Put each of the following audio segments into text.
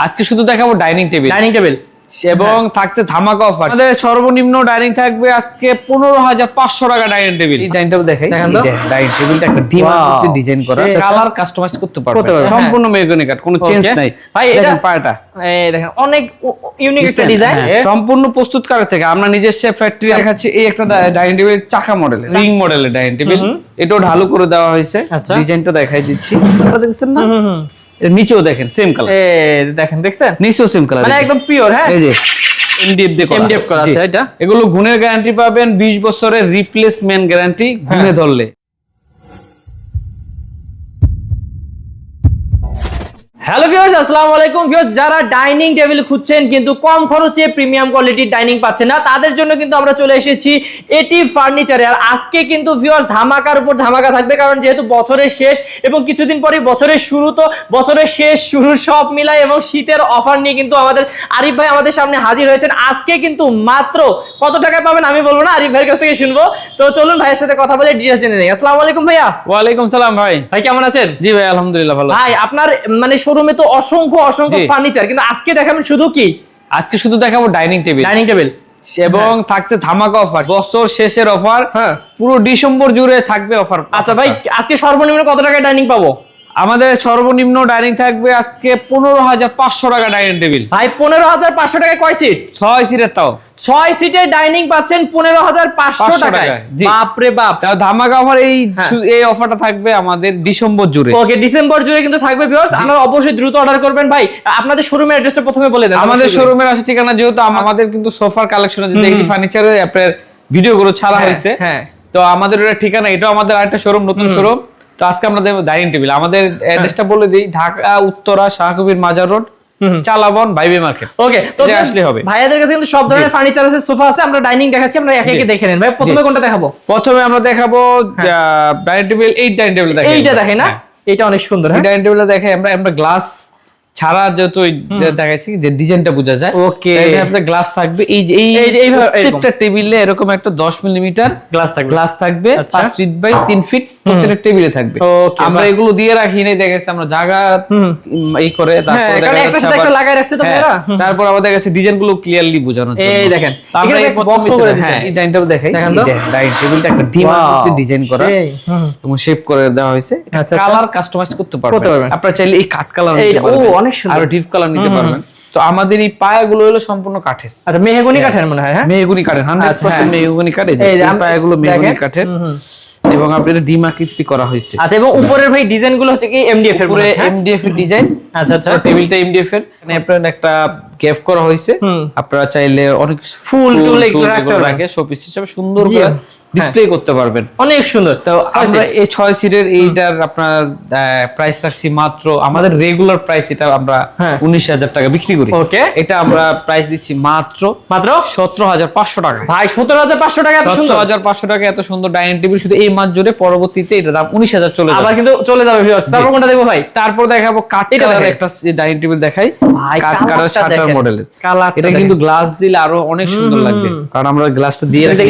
আজকে শুধু দেখাবো ডাইনিং টেবিল ডাইনিং টেবিল এবং থাকছে ধামাকা অফার আমাদের সর্বনিম্ন ডাইনিং থাকবে আজকে পনেরো হাজার পাঁচশো টাকা ডাইনিং টেবিল ডাইনিং টেবিল দেখাই। ডাইনিং টেবিলটা একটা ডিমান্ড ডিজাইন করা। কালার কাস্টমাইজ করতে পারবে। সম্পূর্ণ মেগনি কাট কোনো চেঞ্জ নাই। ভাই, এটা- দেখেন অনেক ইউনিক একটা ডিজাইন হ্যাঁ, সম্পূর্ণ থেকে। আমরা নিজস্ব ফ্যাক্টরি দেখাচ্ছি এই একটা ডাইনিং টেবিল চাকা মডেল রিং মডেলের ডাইনিং টেবিল এটাও ঢালু করে দেওয়া হয়েছে। আচ্ছা। ডিজাইনটা দেখাই দিচ্ছি। দেখছেন না? নিচেও দেখেন সেম কালার দেখেন দেখছেন? নিচেও সেম কালার মানে একদম পিওর হ্যাঁ? এই যে। এমডিএফ দিয়ে করা। করা জি। আছে এটা। এগুলো গুণের গ্যারান্টি পাবেন 20 বছরের রিপ্লেসমেন্ট গ্যারান্টি গুণে ধরলে। হ্যালো ভিউয়ার্স আসসালামু আলাইকুম। ভিউয়ার্স যারা ডাইনিং টেবিল খুঁজছেন কিন্তু কম খরচে প্রিমিয়াম কোয়ালিটির ডাইনিং পাচ্ছেন না তাদের জন্য কিন্তু আমরা চলে এসেছি এটি ফার্নিচারে আর আজকে কিন্তু ভিউয়ার্স ধামাকার উপর ধামাকা থাকবে কারণ যেহেতু বছরের শেষ এবং কিছুদিন পরে বছরের শুরু তো বছরের শেষ শুরু সব মিলাই এবং শীতের অফার নিয়ে কিন্তু আমাদের আরিফ ভাই আমাদের সামনে হাজির হয়েছেন। আজকে কিন্তু মাত্র কত টাকায় পাবেন আমি বলব না আরিফ ভাইয়ের কাছ থেকে শুনব। তো চলুন ভাইয়ের সাথে কথা বলে ডিটেলস জেনে নেই। আসসালামু আলাইকুম ভাইয়া। ওয়ালাইকুম সালাম ভাই। ভাই কেমন আছেন? জি ভাই আলহামদুলিল্লাহ ভালো। ভাই আপনার মানে শোরুমে তো অসংখ্য অসংখ্য ফার্নিচার কিন্তু আজকে দেখাবেন শুধু কি? আজকে শুধু দেখাবো ডাইনিং টেবিল। Dining table. এবং থাকছে ধামাকা অফার বছর শেষের অফার হ্যাঁ। পুরো ডিসেম্বর জুড়ে থাকবে অফার আচ্ছা ভাই আজকে সর্বনিম্ন কত টাকায় ডাইনিং পাবো? আমাদের সর্বনিম্ন ডাইনিং থাকবে আজকে পনেরো হাজার পাঁচশো টাকা ডাইনিং টেবিল ভাই পনেরো হাজার পাঁচশো টাকায় কয় সিট ছয় সিটের তাও। ছয় সিটের ডাইনিং পাচ্ছেন পনেরো হাজার পাঁচশো 500 টাকায়। বাপরে বাপ তাও ধামাকা অফার এই হ্যাঁ। এই অফারটা থাকবে আমাদের ডিসেম্বর জুড়ে। ওকে ডিসেম্বর জুড়ে কিন্তু থাকবে ভিউয়ার্স আপনারা অবশ্যই দ্রুত অর্ডার করবেন। ভাই আপনাদের শোরুমের অ্যাড্রেসটা প্রথমে বলে দেন। আমাদের শোরুমের আছে ঠিকানা যেহেতু আমাদের কিন্তু সোফার কালেকশন আছে যেটি ফার্নিচারের আপনার ভিডিও গুলো ছাড়া হ্যাঁ, হয়েছে। হ্যাঁ। তো আমাদের ওটা ঠিকানা এটাও আমাদের আরেকটা শোরুম নতুন শোরুম তো আজকে আমরা দেবো ডাইনিং টেবিল আমাদের অ্যাড্রেসটা বলে দিই ঢাকা উত্তরা শাহকবির মাজার রোড চালাবন বাইবে মার্কেট। ওকে তো আসলে হবে। ভাইয়াদের কাছে কিন্তু সব ধরনের ফার্নিচার আছে সোফা আছে আমরা ডাইনিং দেখাচ্ছি আমরা একে একে দেখে নেন। ভাই প্রথমে কোনটা দেখাবো? প্রথমে আমরা দেখাবো ডাইনিং টেবিল এই ডাইনিং টেবিল দেখাই এইটা দেখেন না? এটা অনেক সুন্দর হ্যাঁ। ডাইনিং টেবিলটা দেখে আমরা আমরা গ্লাস ছাড়া যেহেতু ওই দেখাইছি যে ডিজাইনটা বোঝা যায়. তাই আপনার গ্লাস থাকবে এই যে এই প্রত্যেকটা টেবিলে এরকম একটা 10 মিলিমিটার গ্লাস থাকবে। গ্লাস থাকবে আচ্ছা। 5 ফিট বাই 3 ফিট প্রত্যেকটা টেবিলে থাকবে। আমরা এগুলো দিয়ে রাখি নাই আমরা জায়গা এই করে হ্যাঁ, তারপর লাগাই রাখছে তো হ্যাঁ, ভাইরা। তারপর আবার দেখা ডিজাইনগুলো ক্লিয়ারলি জন্য। এই দেখেন। আমরা এই করে এই ডাইনটাও দেখাই। দেখান তো। ডাইনিং টেবিলটা একটা ডিমান্ড ডিজাইন করা। এবং শেপ করে দেওয়া হয়েছে। আচ্ছা, আচ্ছা। কালার কাস্টমাইজ করতে পারবেন। আপনারা চাইলে এই কাঠ কালার ও, অনেক সুন্দর। আর ডিপ কালার নিতে পারবেন। তো আমাদের এই পায়াগুলো হলো সম্পূর্ণ কাঠের। আচ্ছা মেহগনি কাঠের মনে হয় হ্যাঁ? মেহগুনি কাঠের হান্ড্রেড আচ্ছা, পার্সেন্ট হ্যাঁ। মেহগুনি কাঠের এই পায়াগুলো মেহগুনি কাঠের। এবং আপনার এটা ডিমাকৃতি করা হয়েছে। আচ্ছা এবং উপরের ভাই ডিজাইনগুলো হচ্ছে কি এমডিএফ এর পুরো মনে হয়, হ্যাঁ? এমডিএফ এর ডিজাইন। আচ্ছা আচ্ছা। টেবিলটা এমডিএফ এর। মানে আপনার একটা গ্যাপ করা হয়েছে। আপনারা চাইলে অনেক ফুল টুল রাখে শোপিস হিসেবে সুন্দর করে হ্যাঁ। ডিসপ্লে করতে পারবেন। অনেক সুন্দর। তো আমরা এই ছয় সিটের এইটার আপনার প্রাইস রাখছি মাত্র আমাদের রেগুলার প্রাইস এটা আমরা হ্যাঁ। উনিশ হাজার টাকা বিক্রি করি। Okay. এটা আমরা প্রাইস দিচ্ছি মাত্র মাত্র? সতেরো হাজার পাঁচশো টাকা ভাই সতেরো হাজার পাঁচশো টাকা এত সতেরো হাজার পাঁচশো টাকা এত সুন্দর ডাইনিং টেবিল শুধু এই মাস জুড়ে পরবর্তীতে এটা দাম উনিশ হাজার চলে আবার যাবে কিন্তু চলে যাবে। তারপর কোনটা দেখব ভাই? তারপর দেখাবো কাঠ কালার একটা ডাইনিং টেবিল দেখাই। কাঠ কালার শাটার দেখেন। মডেলের। এটা কিন্তু গ্লাস দিলে আরও অনেক সুন্দর লাগবে। কারণ আমরা গ্লাসটা দিয়ে রাখি?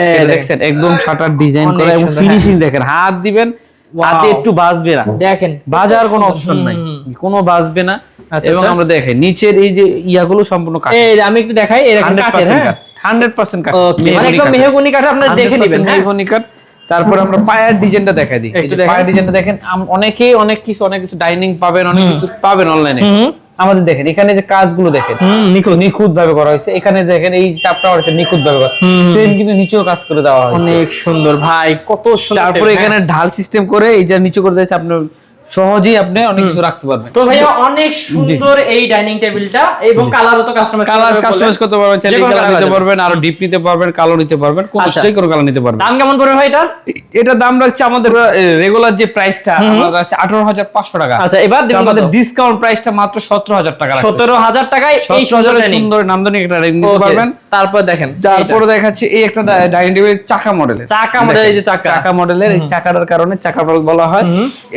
এই দেখেন। একদম শাটার ডিজাইন করা এবং ফিনিশিং দেখেন। হাত দিবেন হাতে একটু বাজবে না। দেখেন বাজার কোনো অপশন নাই। হুম। কোনো বাজবে না। আচ্ছা, এবং আচ্ছা। আমরা দেখাই নিচের এই যে ইয়াগুলো সম্পূর্ণ কাঠ এই আমি একটু দেখাই কাঠের হ্যাঁ কাঠ। Okay, মানে একদম মেহগনি কাঠ আপনারা দেখে নেবেন হ্যাঁ? মেহগনি কাঠ। তারপর আমরা পায়ের ডিজাইনটা দেখাই দিই। দেখেন। পায়ের ডিজাইনটা দেখেন অনেকেই অনেক কিছু অনেক কিছু ডাইনিং পাবেন অনেক কিছু পাবেন অনলাইনে। আমাদের দেখেন এখানে যে কাজগুলো দেখেন নিখুঁত। নিখুঁত। ভাবে করা হয়েছে। এখানে দেখেন এই চাপটা হচ্ছে নিখুঁত ভাবে করা সেম কিন্তু নিচেও কাজ করে দেওয়া হয়েছে। অনেক সুন্দর ভাই কত সুন্দর তারপরে এখানে ঢাল। সিস্টেম করে এই যে নিচে করে দিয়েছে আপনি সহজেই আপনি অনেক কিছু রাখতে পারবেন। তো ভাইয়া অনেক সুন্দর এই ডাইনিং টেবিলটা এবং কালারও তো কাস্টমাইজ কালার কাস্টমাইজ করতে পারবেন চাইলে কালার নিতে পারবেন আরও ডিপ নিতে পারবেন কালো নিতে পারবেন কোন। স্টাইল করে কালার নিতে পারবেন। দাম কেমন পড়বে ভাই এটার? এটা দাম রাখছে আমাদের রেগুলার যে প্রাইসটা আমাদের আছে আঠারো হাজার পাঁচশো টাকা। আচ্ছা এবার আমাদের ডিসকাউন্ট প্রাইসটা মাত্র সতেরো হাজার টাকা রাখতেছি। সতেরো হাজার টাকায় এই সুন্দর সুন্দর নান্দনিক একটা ডাইনিং নিতে পারবেন। তারপর দেখেন তারপরে দেখাচ্ছি এই একটা ডাইনিং টেবিল চাকা মডেলের চাকা model, এই যে চাকা। চাকা মডেলের এই চাকাটার কারণে চাকা বলা হয়।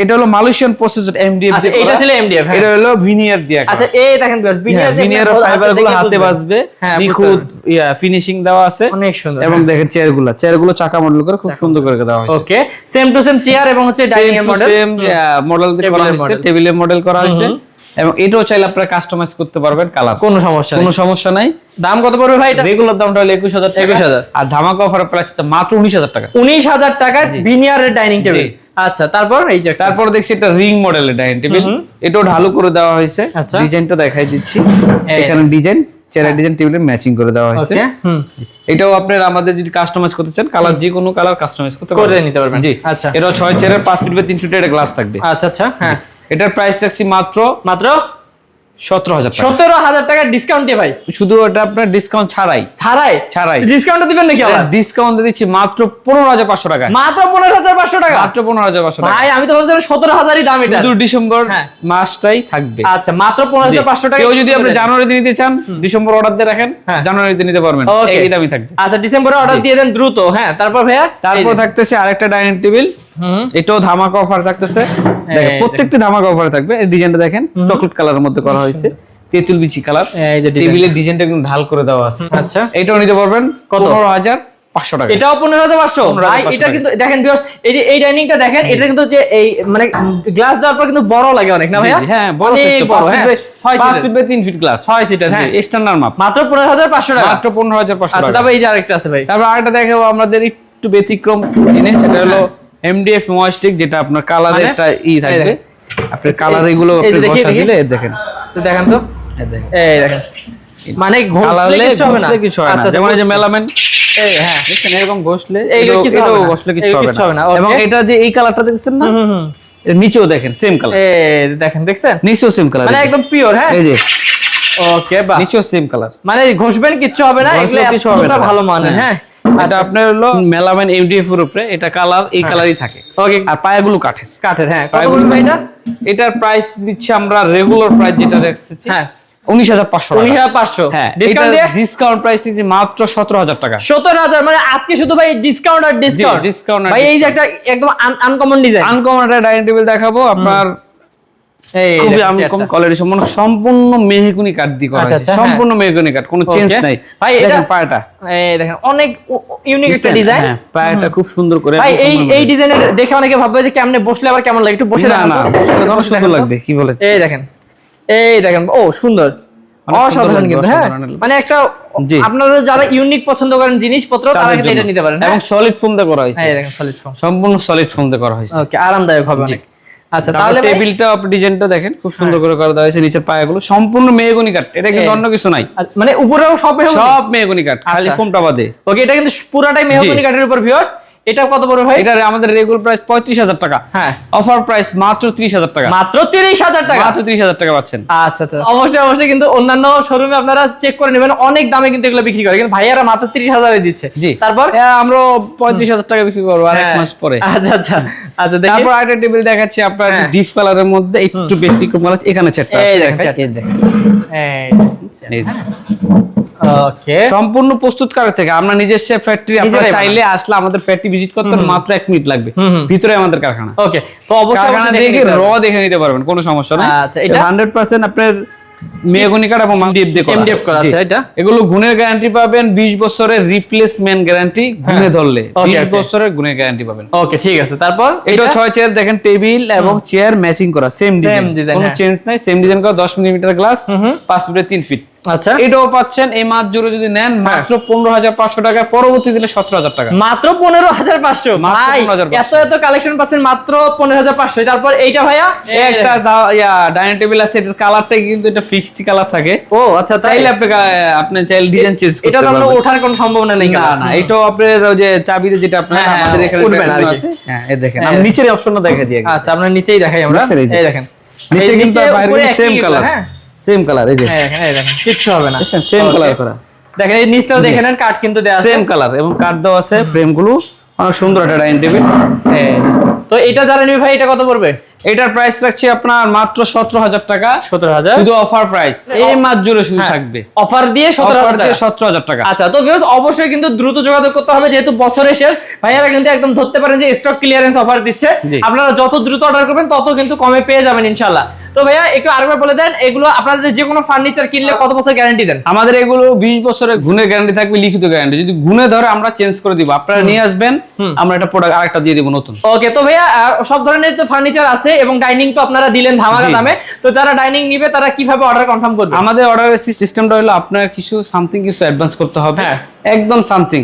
এটা হলো মালয়েশিয়ান প্রসেসর এমডিএফ আচ্ছা এটা ছিল এমডিএফ এটা হলো ভিনিয়ার দিয়ে। আচ্ছা এই দেখেন ভিনিয়ার ভিনিয়ার ফাইবারগুলো হাতে বাজবে। হ্যাঁ নিখুঁত ইয়া ফিনিশিং দেওয়া আছে। অনেক সুন্দর এবং দেখেন চেয়ারগুলো চেয়ারগুলো চাকা মডেল করে খুব সুন্দর করে দেওয়া হয়েছে। Okay same to same chair এবং হচ্ছে ডাইনিং মডেল সেম মডেল দিয়ে করা হয়েছে। টেবিলের মডেল করা হয়েছে। এবং এটাও চাইলে আপনারা কাস্টমাইজ করতে পারবেন কালার কোনো সমস্যা কোনো সমস্যা নাই। দাম কত পড়বে ভাই এটা? রেগুলার দামটা হলো একুশ হাজার 21,000 আর ধামাকা অফার প্রাইস মাত্র উনিশ হাজার টাকা। উনিশ হাজার টাকায় ভিনিয়ারের ডাইনিং টেবিল। আচ্ছা তারপর এই যে তারপর দেখছি এটা রিং মডেলের ডাইনিং টেবিল এটাও ঢালু করে দেওয়া হয়েছে। আচ্ছা। ডিজাইনটা দেখাই দিচ্ছি। এখানে ডিজাইন চেরা ডিজাইন টেবিলে ম্যাচিং করে দেওয়া হয়েছে। এটাও আপনার আমাদের যদি কাস্টমাইজ করতে চান কালার যে কোনো কালার কাস্টমাইজ করতে করে নিতে পারবেন। জি। আচ্ছা। এটা 6 চেয়ারের 5 ফিট বাই তিন ফিটের গ্লাস থাকবে। আচ্ছা আচ্ছা হ্যাঁ। এটার প্রাইস রাখছি মাত্র মাত্র সতেরো হাজার টাকা। সতেরো হাজার টাকার ডিসকাউন্ট দিয়ে ভাই। শুধু এটা আপনার ডিসকাউন্ট ছাড়াই। ছাড়াই? ছাড়াই। ডিসকাউন্ট দিবেন নাকি আবার? ডিসকাউন্ট দিচ্ছি মাত্র পনেরো হাজার পাঁচশো টাকা মাত্র পনেরো হাজার পাঁচশো টাকা? মাত্র পনেরো হাজার পাঁচশো ভাই আমি তো ভাবছিলাম সতেরো হাজারই দাম এটা। শুধু ডিসেম্বর। মাসটাই থাকবে। আচ্ছা মাত্র পনেরো হাজার পাঁচশো টাকা কেউ যদি আপনি জানুয়ারিতে নিতে চান ডিসেম্বর অর্ডার দিয়ে রাখেন হ্যাঁ। জানুয়ারিতে নিতে পারবেন। এই দামই থাকবে। আচ্ছা ডিসেম্বরে অর্ডার দিয়ে দেন দ্রুত হ্যাঁ। তারপর ভাইয়া? তারপর থাকতেছে আরেকটা ডাইনিং টেবিল এটাও ধামাকা অফার থাকতেছে। প্রত্যেকটি ধামাকা অফার থাকবে। এই ডিজাইনটা দেখেন চকলেট কালারের মধ্যে করা হয়েছে। তেঁতুল বিচি কালার। এই যে টেবিলের ডিজাইনটা কিন্তু ঢাল করে দেওয়া আছে। আচ্ছা। এটাও নিতে পারবেন। কত? হাজার পাঁচশো টাকা। এটাও পনেরো হাজার পাঁচশো? ভাই এটা কিন্তু দেখেন বিকজ এই যে এই ডাইনিংটা দেখেন এটা কিন্তু যে এই মানে গ্লাস দেওয়ার পর কিন্তু বড় লাগে অনেক না ভাইয়া? জি, জি, হ্যাঁ বড় বড় হ্যাঁ। feet by- ছয় ফিট বাই তিন ফিট গ্লাস ছয় সিটের হ্যাঁ। স্ট্যান্ডার্ড মাপ। মাত্র পনেরো হাজার পাঁচশো টাকা? মাত্র পনেরো হাজার পাঁচশো আচ্ছা টাকা। তারপর এই যে আরেকটা আছে ভাই। তারপর আরেকটা দেখাবো আমাদের একটু ব্যতিক্রম জিনিস সেটা হলো এমডিএফ মোয়াস্টিক যেটা আপনার কালারের মানে? একটা ই থাকবে। আপনার কালার এগুলো এই আপনি বসা দিলে দেখেন। তো দেখেন তো? এই দেখেন। মানে ঘষলে হবে না। কিছু হয় না। আচ্ছা, যেমন এই যে মেলামেন। এই হ্যাঁ। দেখছেন এরকম ঘষলে এই কিছু। ঘষলে কিছু হবে না, এবং এটা যে এই কালারটা দেখছেন না? নিচেও দেখেন সেম কালার এই দেখেন দেখছেন? নিচেও সেম কালার মানে একদম পিওর হ্যাঁ? এই যে। ওকে বা নিচেও সেম কালার মানে ঘষবেন কিচ্ছু হবে না। এগুলো কিছু হবে না। ভালো মানে হ্যাঁ। এটা আপনার হলো মেলামেন এমডিএফ এর উপরে এটা কালার এই কালারই থাকে। ওকে আর পায়াগুলো কাঠের। কাঠের হ্যাঁ। পায়াগুলো এটা এটার প্রাইস দিচ্ছি আমরা রেগুলার প্রাইস যেটা দেখছি হ্যাঁ। উনিশ হাজার পাঁচশো উনিশ হাজার পাঁচশো? হ্যাঁ ডিসকাউন্ট প্রাইস দিচ্ছি মাত্র সতেরো হাজার টাকা। সতেরো হাজার মানে আজকে শুধু ভাই ডিসকাউন্ট আর ডিসকাউন্ট ভাই এই যে একটা একদম আনকমন ডিজাইন আনকমন একটা ডাইনিং টেবিল দেখাবো আপনার খুবই কোয়ালিটি সম্পূর্ণ সম্পূর্ণ মেহগুনি কাঠ দিয়ে করা হয়েছে। হ্যাঁ। সম্পূর্ণ মেহগুনি কাঠ কোনো চেঞ্জ নাই। ভাই, ভাই এটা- এটা পায়াটা এই দেখেন অনেক ইউনিক একটা ডিজাইন হ্যাঁ, পায়াটা খুব সুন্দর করে ভাই এই এই ডিজাইনের দেখে অনেকে ভাববে যে কেমনে বসলে আবার কেমন লাগে। একটু বসে না না তো। বসলে ধরো বসে সুন্দর লাগবে কি বলে এই দেখেন এই দেখেন ও সুন্দর। অসাধারণ কিন্তু হ্যাঁ। মানে একটা আপনারা যারা ইউনিক পছন্দ করেন জিনিসপত্র তারা কিন্তু এটা নিতে পারেন এবং এবং সলিড ফোম দিয়ে করা হয়েছে। এই দেখেন সলিড ফোম সম্পূর্ণ সলিড ফোম দিয়ে করা হয়েছে। ওকে আরামদায়ক হবে অনেক। আচ্ছা তাহলে টেবিলটা ডিজাইনটা দেখেন খুব সুন্দর করে করা দেওয়া হয়েছে নিচের পায়াগুলো। সম্পূর্ণ মেহগুনি কাঠ এটা কিন্তু অন্য কিছু নাই। আচ্ছা, মানে উপরেও সব সব মেহগুনি কাঠ খালি আচ্ছা। ফোমটা বাদে। ওকে এটা কিন্তু পুরাটাই মেহগনি। কাঠের উপর ভিউয়ার্স এটা কত বড় ভাই? এটা আমাদের রেগুলার প্রাইস পঁয়ত্রিশ হাজার টাকা। হ্যাঁ। অফার প্রাইস মাত্র ত্রিশ হাজার টাকা। মাত্র তিরিশ হাজার টাকা? মাত্র ত্রিশ হাজার টাকা পাচ্ছেন। আচ্ছা আচ্ছা। অবশ্যই অবশ্যই কিন্তু অন্যান্য শোরুমে আপনারা চেক করে নেবেন অনেক দামে কিন্তু এগুলো বিক্রি করে। কিন্তু ভাইয়ারা মাত্র তিরিশ হাজারে দিচ্ছে। জি। তারপর? হ্যাঁ, আমরা পঁয়ত্রিশ হাজার টাকা বিক্রি করব আর এক হ্যাঁ। মাস পরে। আচ্ছা আচ্ছা। আচ্ছা তারপর আরেকটা টেবিল দেখাচ্ছি আপনার হ্যাঁ। ডিপ কালারের মধ্যে একটু ব্যতিক্রম কালার এখানে চারটা এই আছে, দেখেন, এই দেখেন। এই এই যে। ওকে সম্পূর্ণ প্রস্তুত কারক থেকে? আমরা নিজস্ব ফ্যাক্টরি আপনারা চাইলে আসলে আমাদের ফ্যাক্টরি ভিজিট করতে মাত্র এক মিনিট লাগবে। ভিতরে আমাদের কারখানা। ওকে তো অবশ্যই কারখানা দেখে দেখে র দেখে নিতে পারবেন কোনো সমস্যা নাই। আচ্ছা, এটা? হান্ড্রেড পার্সেন্ট আপনার এবং দিয়ে। করা। আছে, এটা? এগুলো গুণের গ্যারান্টি পাবেন 20 বছরের রিপ্লেসমেন্ট গ্যারান্টি গুণে ধরলে। Okay, 20 বছরের গুণের গ্যারান্টি পাবেন। ওকে ঠিক আছে। তারপর এটা চেয়ার দেখেন টেবিল এবং চেয়ার ম্যাচিং করা সেম ডিজাইন কোনো হ্যাঁ। চেঞ্জ নাই সেম ডিজাইন করা 10 মিলিমিটার গ্লাস হুম, হুম। 5 ফিটের 3 ফিট আচ্ছা। এটাও পাচ্ছেন এই মাস জুড়ে যদি নেন মাত্র পনেরো হাজার পাঁচশো টাকা পরবর্তী দিলে সতেরো হাজার টাকা। মাত্র পনেরো হাজার পাঁচশো। মাত্র ভাই 15,500 এত এত কালেকশন পাচ্ছেন মাত্র পনেরো হাজার পাঁচশো। তারপর এইটা ভাইয়া? একটা ডাইনিং টেবিল আছে এটার কালারটা কিন্তু এটা ফিক্সড কালার থাকে। ও আচ্ছা তাই? চাইলে আপনি আপনি চাইলে ডিজাইন চেঞ্জ এটা তো আমরা ওঠার কোনো সম্ভাবনা নেই না না এটাও আপনার ওই যে চাবিতে যেটা আপনার হ্যাঁ, হ্যাঁ, আমাদের এখানে উঠবে না আর কি। হ্যাঁ এই দেখেন হ্যাঁ। আমি নিচের অপশনটা দেখে দিই আচ্ছা আমরা নিচেই দেখাই আমরা। এই দেখেন নিচে কিন্তু বাইরে সেম কালার হ্যাঁ। সেম কালার এই যে। হ্যাঁ এই দেখেন কিচ্ছু হবে না। সেম কালার করা। দেখেন এই নিচটাও দেখে নেন কাঠ কিন্তু দেওয়া আছে। সেম কালার এবং কাঠ দেওয়া আছে ফ্রেমগুলো। অনেক সুন্দর একটা ডাইনিং টেবিল হ্যাঁ। তো এটা যারা নিবে ভাই এটা কত পড়বে? এটার প্রাইস রাখছি আপনার মাত্র সতেরো হাজার টাকা। সতেরো হাজার। শুধু অফার প্রাইস এই মাস জুড়ে শুধু হ্যাঁ। থাকবে। অফার দিয়ে সতেরো হাজার টাকা। সতেরো হাজার টাকা। আচ্ছা তো ভিউয়ার্স অবশ্যই কিন্তু দ্রুত যোগাযোগ করতে হবে যেহেতু বছরের শেষ। ভাইয়ারা কিন্তু একদম ধরতে পারেন যে স্টক ক্লিয়ারেন্স অফার দিচ্ছে। আপনারা যত দ্রুত অর্ডার করবেন তত কিন্তু কমে পেয়ে যাবেন ইনশাল্লাহ তো ভাইয়া একটু আরেকবার বলে দেন এগুলো আপনাদের যে কোনো ফার্নিচার কিনলে কত বছর গ্যারান্টি দেন? আমাদের এগুলো বিশ বছরের গুণের গ্যারান্টি থাকবে লিখিত গ্যারান্টি যদি গুণে ধরে আমরা চেঞ্জ করে দিব আপনারা নিয়ে আসবেন আমরা একটা প্রোডাক্ট আরেকটা দিয়ে দিব নতুন। ওকে তো ভাইয়া সব ধরনের তো ফার্নিচার আছে এবং ডাইনিং তো আপনারা দিলেন ধামাকা। দামে তো যারা ডাইনিং নিবে তারা কীভাবে অর্ডার কনফার্ম করবে আমাদের অর্ডারের সিস্টেমটা হলো আপনার কিছু সামথিং কিছু অ্যাডভান্স করতে হবে হ্যাঁ। একদম সামথিং।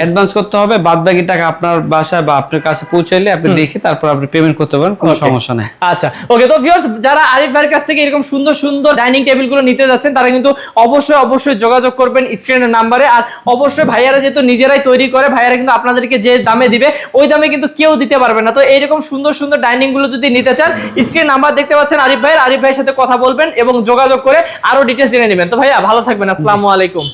অ্যাডভান্স করতে হবে বাদ বাকি টাকা আপনার বাসায় বা আপনার কাছে পৌঁছাইলে আপনি দেখে তারপর আপনি পেমেন্ট করতে পারেন কোনো সমস্যা নেই। আচ্ছা ওকে তো ভিউয়ার্স যারা আরিফ ভাইয়ের কাছ থেকে এরকম সুন্দর সুন্দর ডাইনিং টেবিলগুলো নিতে যাচ্ছেন তারা কিন্তু অবশ্যই অবশ্যই যোগাযোগ করবেন স্ক্রিনের নাম্বারে আর অবশ্যই ভাইয়ারা যেহেতু নিজেরাই তৈরি করে ভাইয়ারা কিন্তু আপনাদেরকে যে দামে দিবে ওই দামে কিন্তু কেউ দিতে পারবে না। তো এইরকম সুন্দর সুন্দর ডাইনিংগুলো যদি নিতে চান স্ক্রিন নাম্বার দেখতে পাচ্ছেন আরিফ ভাইয়ের আরিফ ভাইয়ের সাথে কথা বলবেন এবং যোগাযোগ করে আরও ডিটেলস জেনে নেবেন। তো ভাইয়া ভালো থাকবেন আসসালামু আলাইকুম।